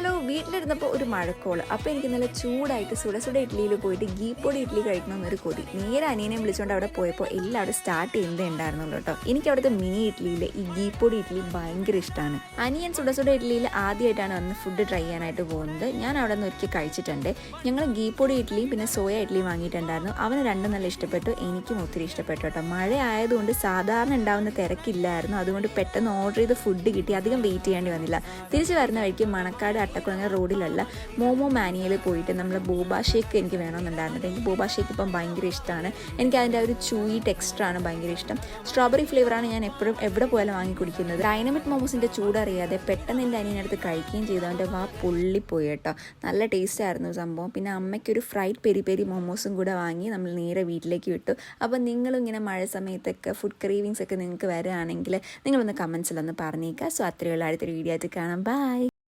Hello വീട്ടിലിരുന്നപ്പോൾ ഒരു മഴക്കോൾ. അപ്പോൾ എനിക്ക് നല്ല ചൂടായിട്ട് സുട സുട ഇഡ്ഡലിയിൽ പോയിട്ട് ഗീപ്പൊടി പൊടി ഇഡ്ഡലി കഴിക്കണമെന്നൊരു കൊതി. നേരെ അനിയനെ വിളിച്ചുകൊണ്ട് അവിടെ പോയപ്പോൾ എല്ലാം അവിടെ സ്റ്റാർട്ട് ചെയ്യുന്നതേ ഉണ്ടായിരുന്നുള്ളൂ കേട്ടോ. എനിക്ക് അവിടുത്തെ മിനി ഇഡ്ഡലിയിൽ ഈ ഗീപ്പൊടി പൊടി ഇഡ്ഡലി ഭയങ്കര ഇഷ്ടമാണ് അനിയൻ സുട സുട ഇഡ്ഡലിയിൽ ആദ്യമായിട്ടാണ് അന്ന് ഫുഡ് ട്രൈ ചെയ്യാനായിട്ട് പോകുന്നത്. ഞാൻ അവിടെ നിന്ന് ഒരിക്കൽ കഴിച്ചിട്ടുണ്ട്. ഞങ്ങൾ ഗീപ്പൊടി പൊടി ഇഡ്ഡലിയും പിന്നെ സോയ ഇഡ്ഡലിയും വാങ്ങിയിട്ടുണ്ടായിരുന്നു. അവന് രണ്ടും നല്ല ഇഷ്ടപ്പെട്ടു. എനിക്കും ഒത്തിരി ഇഷ്ടപ്പെട്ടു കേട്ടോ. മഴ ആയതുകൊണ്ട് സാധാരണ ഉണ്ടാവുന്ന തിരക്കില്ലായിരുന്നു. അതുകൊണ്ട് പെട്ടെന്ന് ഓർഡർ ചെയ്ത് ഫുഡ് കിട്ടി. അധികം വെയിറ്റ് ചെയ്യേണ്ടി വന്നില്ല. തിരിച്ചു വരുന്ന വഴിക്ക് മണക്കാട് അട്ടക്കുളങ്ങ റോഡിലുള്ള മോമോ മാനിയയിൽ പോയിട്ട് നമ്മൾ ബോബ ഷേക്ക് എനിക്ക് വേണമെന്നുണ്ടായിരുന്നത്. എനിക്ക് ബോബ ഷേക്ക് ഇപ്പം ഭയങ്കര ഇഷ്ടമാണ് എനിക്ക് അതിന്റെ ഒരു ചൂയി ടെക്സ്റ്റാണ് ഭയങ്കര ഇഷ്ടം. സ്ട്രോബെറി ഫ്ലേവറാണ് ഞാൻ എപ്പോഴും എവിടെ പോയാലും വാങ്ങി കുടിക്കുന്നത്. ഡൈനമിക് മോമോസിന്റെ ചൂടറിയാതെ പെട്ടെന്ന് എന്റെ അനിയനടുത്ത് കഴിക്കുകയും ചെയ്തു. അവന്റെ വാ പൊള്ളിപ്പോയി കേട്ടോ. നല്ല ടേസ്റ്റ് ആയിരുന്നു സംഭവം. പിന്നെ അമ്മയ്ക്കൊരു ഫ്രൈഡ് പെരി പെരി മോമോസും കൂടെ വാങ്ങി നമ്മൾ നേരെ വീട്ടിലേക്ക് വിട്ടു. അപ്പോൾ നിങ്ങളും ഇങ്ങനെ മഴ സമയത്തൊക്കെ ഫുഡ് ക്രീവിങ്സ് ഒക്കെ നിങ്ങൾക്ക് വരികയാണെങ്കിൽ നിങ്ങളൊന്ന് കമൻസിലൊന്ന് പറഞ്ഞേക്കുക സോ അത്രയുള്ള അടുത്തൊരു വീഡിയോ ആയിട്ട് കാണാം. ബൈ